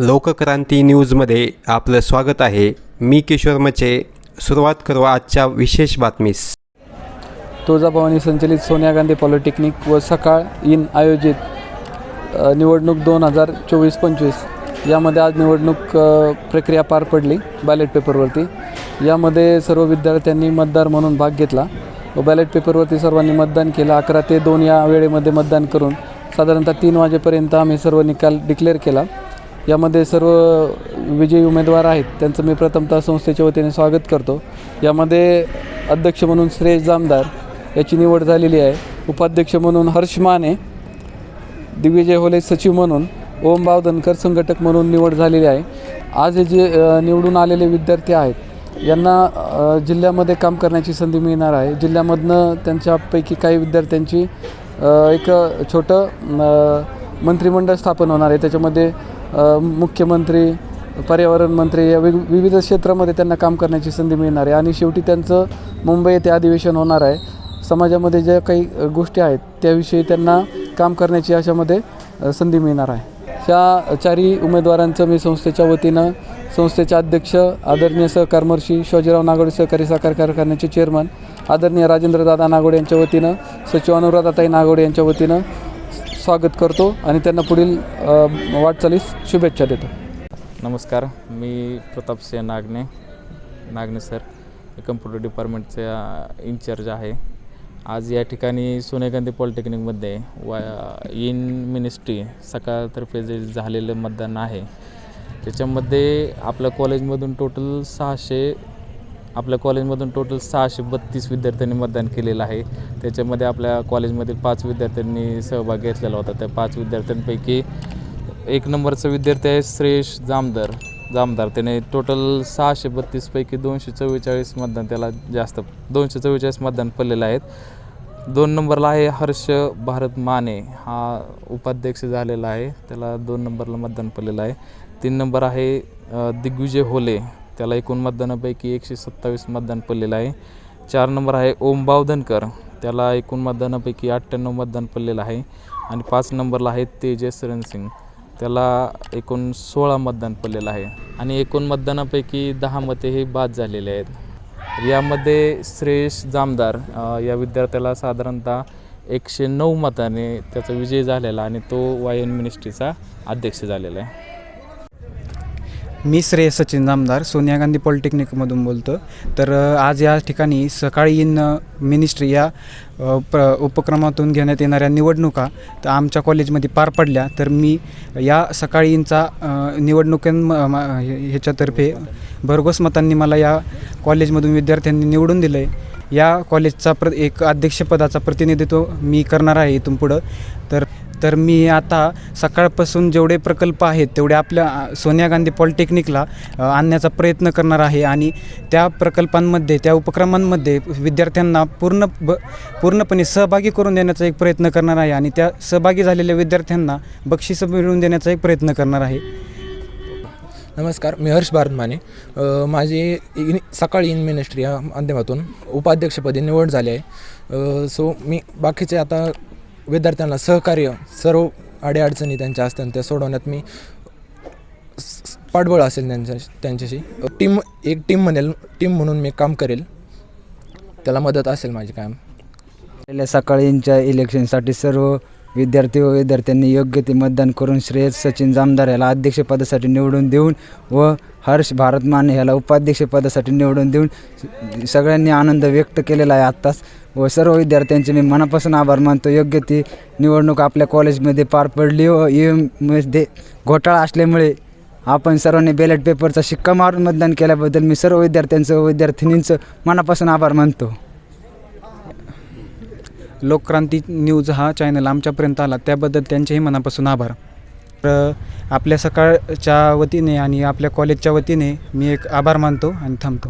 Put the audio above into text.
लोकक्रांती न्यूजमध्ये आपलं स्वागत आहे. मी किशोर मचे. सुरुवात करू आजच्या विशेष बातमीस. तुळजाभवानी संचलित सोनिया गांधी पॉलिटेक्निक व सकाळ इन आयोजित निवडणूक दोन हजार चोवीस पंचवीस. यामध्ये आज निवडणूक प्रक्रिया पार पडली बॅलेट पेपरवरती यामध्ये सर्व विद्यार्थ्यांनी मतदार म्हणून भाग घेतला. व बॅलेट पेपरवरती सर्वांनी मतदान केलं. अकरा ते दोन या वेळेमध्ये मतदान करून साधारणतः तीन वाजेपर्यंत आम्ही सर्व निकाल डिक्लेअर केला. यामध्ये सर्व विजयी उमेदवार आहेत. त्यांचं मी प्रथमतः संस्थेच्या वतीने स्वागत करतो. यामध्ये अध्यक्ष म्हणून श्रेयस जामदार याची निवड झालेली आहे. उपाध्यक्ष म्हणून हर्ष माने दिग्विजय होले सचिव म्हणून ओम बावधनकर संघटक म्हणून निवड झालेली आहे. आज हे जे निवडून आलेले विद्यार्थी आहेत यांना जिल्ह्यामध्ये काम करण्याची संधी मिळणार आहे. जिल्ह्यामधनं त्यांच्यापैकी काही विद्यार्थ्यांची एक छोटं मंत्रिमंडळ स्थापन होणार आहे. त्याच्यामध्ये मुख्यमंत्री पर्यावरण मंत्री या वेग विविध क्षेत्रामध्ये त्यांना काम करण्याची संधी मिळणार आहे. आणि शेवटी त्यांचं मुंबई येथे अधिवेशन होणार आहे. समाजामध्ये ज्या काही गोष्टी आहेत त्याविषयी त्यांना काम करण्याची अशामध्ये संधी मिळणार आहे. त्या चारही उमेदवारांचं मी संस्थेच्या वतीनं संस्थेचे अध्यक्ष आदरणीय सहकारमर्षी शिवाजीराव नागोडे सहकारी साखर कारखान्याचे चेअरमन आदरणीय राजेंद्रदादा नागोडे यांच्या वतीनं सचिव अनुराधाताई नागोडे यांच्या वतीनं स्वागत करतो आणि त्यांना पुढील वाटचालीस शुभेच्छा देतो. नमस्कार मी प्रताप सिंह नागने नागने सर. कम्प्युटर डिपार्टमेंटचा इन्चार्ज आहे. आज या ठिकाणी सोनिया गांधी पॉलिटेक्निकमध्ये वा इन मिनिस्ट्री सकाळतर्फे जे झालेलं मतदान आहे त्याच्यामध्ये आपल्या कॉलेजमधून टोटल सहाशे आपल्या कॉलेजमधून टोटल सहाशे बत्तीस विद्यार्थ्यांनी मतदान केलेलं आहे. त्याच्यामध्ये आपल्या कॉलेजमधील पाच विद्यार्थ्यांनी सहभाग घेतलेला होता. त्या पाच विद्यार्थ्यांपैकी एक नंबरचा विद्यार्थी आहे श्रेयश जामदार. जामदार. त्याने टोटल सहाशे बत्तीसपैकी दोनशे चव्वेचाळीस मतदान त्याला जास्त दोनशे चव्वेचाळीस मतदान पडलेलं आहेत दोन नंबरला आहे हर्ष भारत माने. हा उपाध्यक्ष झालेला आहे. त्याला दोन नंबरला मतदान पडलेलं आहे. तीन नंबर आहे दिग्विजय होले. त्याला एकूण मतदानापैकी एकशे सत्तावीस मतदान पडलेलं आहे. चार नंबर आहे ओम बावधनकर. त्याला एकूण मतदानापैकी अठ्ठ्याण्णव मतदान पडलेलं आहे. आणि पाच नंबरला आहे तेजस रणसिंग. त्याला एकूण सोळा मतदान पडलेलं आहे. आणि एकूण मतदानापैकी दहा मते हे बाद झालेले आहेत. यामध्ये श्रेयश जामदार या विद्यार्थ्याला साधारणतः एकशे नऊ मताने त्याचा विजय झालेला आणि तो वायन मिनिस्ट्रीचा अध्यक्ष झालेला आहे. मी श्रेय सचिन जामदार सोनिया गांधी पॉलिटेक्निकमधून बोलतो तर आज या ठिकाणी सकाळी इन मिनिस्ट्री या प्र उपक्रमातून घेण्यात येणाऱ्या निवडणुका तर आमच्या कॉलेजमध्ये पार पडल्या. तर मी या सकाळी इंचा निवडणुकां ह्याच्यातर्फे भरघोस मतांनी मला या कॉलेजमधून विद्यार्थ्यांनी निवडून दिलं आहे या कॉलेजचा प्र एक अध्यक्षपदाचा प्रतिनिधित्व मी करणार आहे इथून पुढं. तर तर मी आता सकाळपासून जेवढे प्रकल्प आहेत तेवढे आपल्या सोनिया गांधी पॉलिटेक्निकला आणण्याचा प्रयत्न करणार आहे आणि त्या प्रकल्पांमध्ये त्या उपक्रमांमध्ये विद्यार्थ्यांना पूर्ण ब पूर्णपणे सहभागी करून देण्याचा एक प्रयत्न करणार आहे आणि त्या सहभागी झालेल्या विद्यार्थ्यांना बक्षिसं मिळवून देण्याचा एक प्रयत्न करणार आहे. नमस्कार मी हर्ष भारतमाने. माझी इन सकाळी इन मिनिस्ट्री या माध्यमातून उपाध्यक्षपदी निवड झाली आहे. सो मी बाकीचे आता विद्यार्थ्यांना सहकार्य सर्व अडीअडचणी त्यांच्या असतात त्या सोडवण्यात मी पाठबळ असेल त्यांच्या त्यांच्याशी. टीम एक टीम म्हणेल टीम म्हणून मी काम करेल. त्याला मदत असेल माझी काम पहिल्या सकाळींच्या इलेक्शनसाठी सर्व विद्यार्थी व विद्यार्थ्यांनी योग्य ते मतदान करून श्रेयस सचिन जामदार याला अध्यक्षपदासाठी निवडून देऊन व हर्ष भारत माने याला उपाध्यक्षपदासाठी निवडून देऊन सगळ्यांनी आनंद व्यक्त केलेला आहे आत्ताच. व सर्व विद्यार्थ्यांचे मी मनापासून आभार मानतो. योग्य ती निवडणूक आपल्या कॉलेजमध्ये पार पडली व ई एममध्ये घोटाळा असल्यामुळे आपण सर्वांनी बॅलेट पेपरचा शिक्का मारून मतदान केल्याबद्दल मी सर्व विद्यार्थ्यांचं व विद्यार्थिनींचं मनापासून आभार मानतो. लोकक्रांती न्यूज हा चॅनल आमच्यापर्यंत आला. त्याबद्दल त्यांचेही मनापासून आभार. तर आपल्या सकाळच्या वतीने आणि आपल्या कॉलेजच्या वतीने मी एक आभार मानतो आणि थांबतो.